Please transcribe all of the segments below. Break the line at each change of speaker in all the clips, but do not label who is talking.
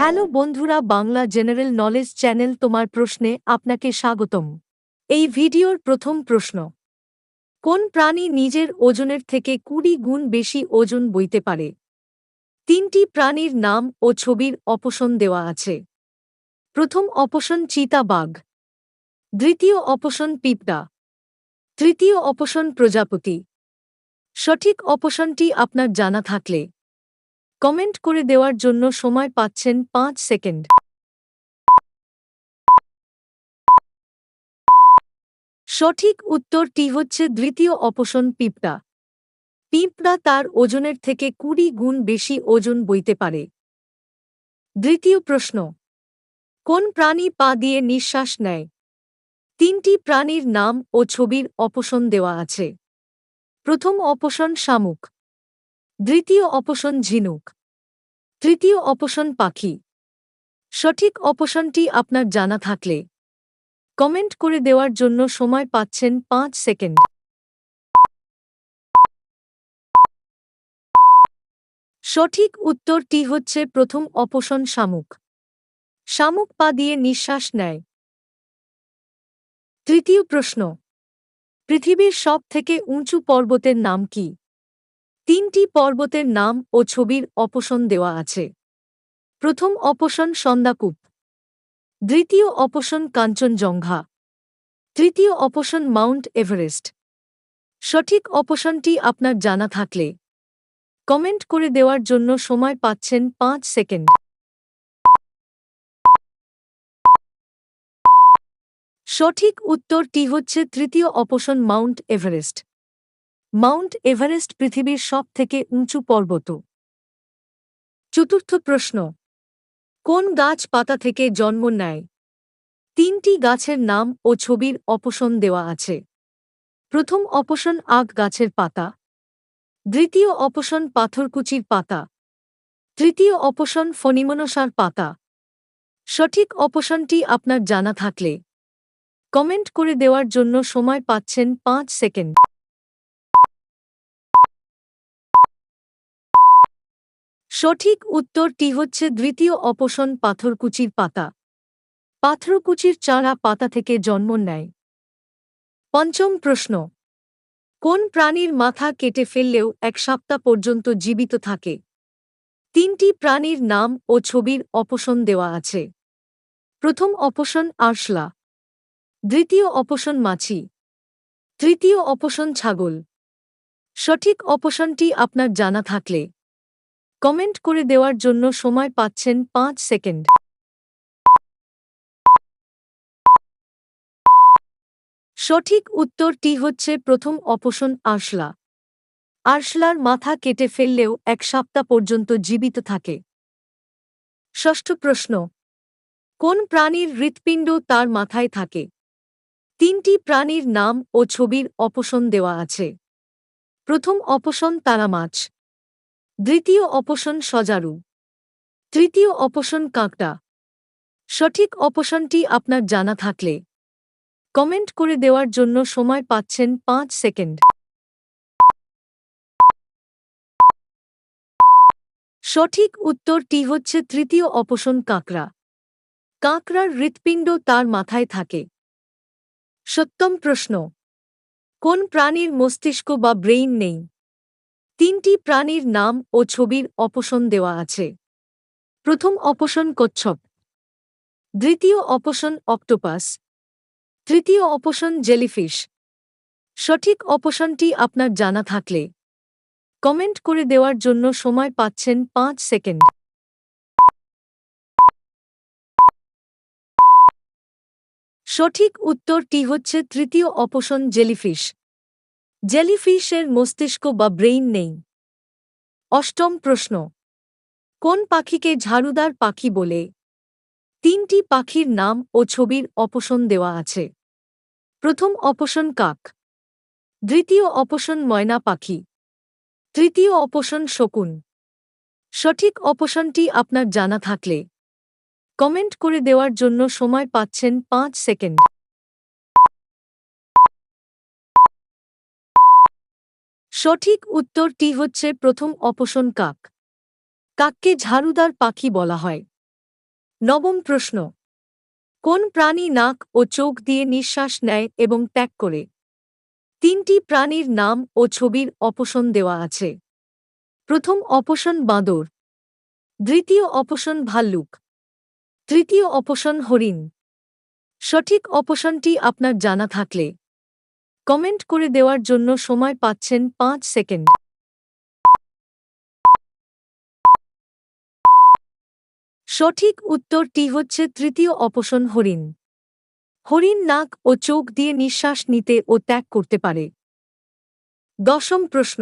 Hello বন্ধুরা, Bangla general knowledge channel তোমার প্রশ্নে আপনাকে স্বাগতম। এই ভিডিওর প্রথম প্রশ্ন, কোন প্রাণী নিজের ওজনের থেকে কুড়ি গুণ বেশি ওজন বইতে পারে? তিনটি প্রাণীর নাম ও ছবির অপশন দেওয়া আছে। প্রথম অপশন চিতা বাঘ, দ্বিতীয় অপশন পিঁপড়া, তৃতীয় অপশন প্রজাপতি। সঠিক অপশনটি আপনার জানা থাকলে কমেন্ট করে দেওয়ার জন্য সময় পাচ্ছেন পাঁচ সেকেন্ড। সঠিক উত্তরটি হচ্ছে দ্বিতীয় অপশন পিঁপড়া। পিঁপড়া তার ওজনের থেকে কুড়ি গুণ বেশি ওজন বইতে পারে। দ্বিতীয় প্রশ্ন, কোন প্রাণী পা দিয়ে নিঃশ্বাস নেয়? তিনটি প্রাণীর নাম ও ছবির অপশন দেওয়া আছে। প্রথম অপশন শামুক দ্বিতীয় অপশন ঝিনুক। তৃতীয় অপশন পাখি। সঠিক অপশনটি আপনার জানা থাকলে কমেন্ট করে দেওয়ার জন্য সময় পাচ্ছেন পাঁচ সেকেন্ড। সঠিক উত্তরটি হচ্ছে প্রথম অপশন শামুক। শামুক পা দিয়ে নিঃশ্বাস নেয়। তৃতীয় প্রশ্ন, পৃথিবীর সব থেকে উঁচু পর্বতের নাম কি? তিনটি পর্বতের নাম ও ছবির অপশন দেওয়া আছে। প্রথম অপশন সন্দাকূপ দ্বিতীয় অপশন কাঞ্চনজঙ্ঘা, তৃতীয় অপশন মাউন্ট এভারেস্ট। সঠিক অপশনটি আপনার জানা থাকলে কমেন্ট করে দেওয়ার জন্য সময় পাচ্ছেন পাঁচ সেকেন্ড। সঠিক উত্তরটি হচ্ছে তৃতীয় option Mount Everest. Mount Everest পৃথিবীর সব থেকে উঁচু পর্বত। চতুর্থ প্রশ্ন, কোন গাছ পাতা থেকে জন্ম নেয়? তিনটি গাছের নাম ও ছবির অপশন দেওয়া আছে। প্রথম অপশন আগ গাছের পাতা, দ্বিতীয় অপশন পাথরকুচির পাতা, তৃতীয় অপশন ফণিমনসার পাতা। সঠিক অপশনটি আপনার জানা থাকলে কমেন্ট করে দেওয়ার জন্য সময় পাচ্ছেন পাঁচ সেকেন্ড। সঠিক উত্তরটি হচ্ছে দ্বিতীয় অপশন পাথরকুচির পাতা। পাথরকুচির চারা পাতা থেকে জন্ম নেয়। পঞ্চম প্রশ্ন। কোন প্রাণীর মাথা কেটে ফেললেও এক সপ্তাহ পর্যন্ত জীবিত থাকে? তিনটি প্রাণীর নাম ও ছবির অপশন দেওয়া আছে। প্রথম অপশন আরশলা। দ্বিতীয় অপশন মাছি। তৃতীয় অপশন ছাগল। সঠিক অপশনটি আপনার জানা থাকলে কমেন্ট করে দেওয়ার জন্য সময় পাচ্ছেন পাঁচ সেকেন্ড। সঠিক উত্তরটি হচ্ছে প্রথম অপশন আরশলা। আরশলার মাথা কেটে ফেললেও এক সপ্তাহ পর্যন্ত জীবিত থাকে। ষষ্ঠ প্রশ্ন, কোন প্রাণীর হৃৎপিণ্ড তার মাথায় থাকে? তিনটি প্রাণীর নাম ও ছবির অপশন দেওয়া আছে। প্রথম অপশন তারা মাছ দ্বিতীয় অপশন সজারু। তৃতীয় অপশন কাঁকড়া সঠিক অপশনটি আপনার জানা থাকলে কমেন্ট করে দেওয়ার জন্য সময় পাচ্ছেন পাঁচ সেকেন্ড। সঠিক উত্তরটি হচ্ছে তৃতীয় অপশন কাঁকড়া। কাঁকড়ার হৃৎপিণ্ড তার মাথায় থাকে। সত্যম প্রশ্ন, কোন প্রাণীর মস্তিষ্ক বা ব্রেইন নেই? তিনটি প্রাণীর নাম ও ছবির অপশন দেওয়া আছে। প্রথম অপশন কচ্ছপ। দ্বিতীয় অপশন অক্টোপাস। তৃতীয় অপশন জেলিফিশ। সঠিক অপশনটি আপনার জানা থাকলে কমেন্ট করে দেওয়ার জন্য সময় পাচ্ছেন পাঁচ সেকেন্ড। সঠিক উত্তরটি হচ্ছে তৃতীয় অপশন জেলিফিশ। জেলিফিশের মস্তিষ্ক বা ব্রেইন নেই। অষ্টম প্রশ্ন। কোন পাখিকে ঝাড়ুদার পাখি বলে? তিনটি পাখির নাম ও ছবির অপশন দেওয়া আছে। প্রথম অপশন কাক। দ্বিতীয় অপশন ময়না পাখি। তৃতীয় অপশন শকুন। সঠিক অপশনটি আপনার জানা থাকলে কমেন্ট করে দেওয়ার জন্য সময় পাচ্ছেন পাঁচ সেকেন্ড। সঠিক উত্তরটি হচ্ছে প্রথম অপশন কাক। কাককে ঝাড়ুদার পাখি বলা হয়। নবম প্রশ্ন। কোন প্রাণী নাক ও চোখ দিয়ে নিঃশ্বাস নেয় এবং ত্যাগ করে? তিনটি প্রাণীর নাম ও ছবির অপশন দেওয়া আছে। প্রথম অপশন বাঁদর। দ্বিতীয় অপশন ভাল্লুক। তৃতীয় অপশন হরিণ। সঠিক অপশনটি আপনার জানা থাকলে কমেন্ট করে দেওয়ার জন্য সময় পাচ্ছেন পাঁচ সেকেন্ড। সঠিক উত্তরটি হচ্ছে তৃতীয় অপশন হরিণ। হরিণ নাক ও চোখ দিয়ে নিঃশ্বাস নিতে ও ত্যাগ করতে পারে। দশম প্রশ্ন,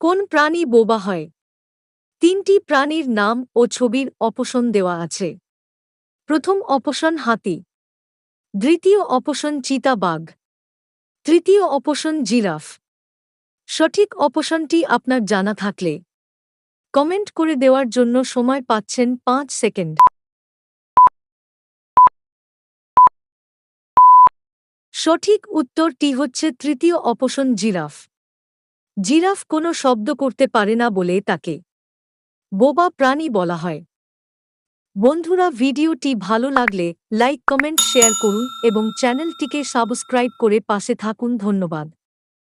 কোন প্রাণী বোবা হয়? তিনটি প্রাণীর নাম ও ছবির অপশন দেওয়া আছে। প্রথম অপশন হাতি, দ্বিতীয় অপশন চিতাবাঘ। তৃতীয় অপশন জিরাফ। সঠিক অপশনটি আপনার জানা থাকলে কমেন্ট করে দেওয়ার জন্য সময় পাচ্ছেন পাঁচ সেকেন্ড। সঠিক উত্তরটি হচ্ছে তৃতীয় অপশন জিরাফ। জিরাফ কোনো শব্দ করতে পারে না বলে তাকে বোবা প্রাণী বলা হয়। বন্ধুরা, ভিডিওটি ভালো লাগলে লাইক, কমেন্ট, শেয়ার করুন এবং চ্যানেলটিকে সাবস্ক্রাইব করে পাশে থাকুন। ধন্যবাদ।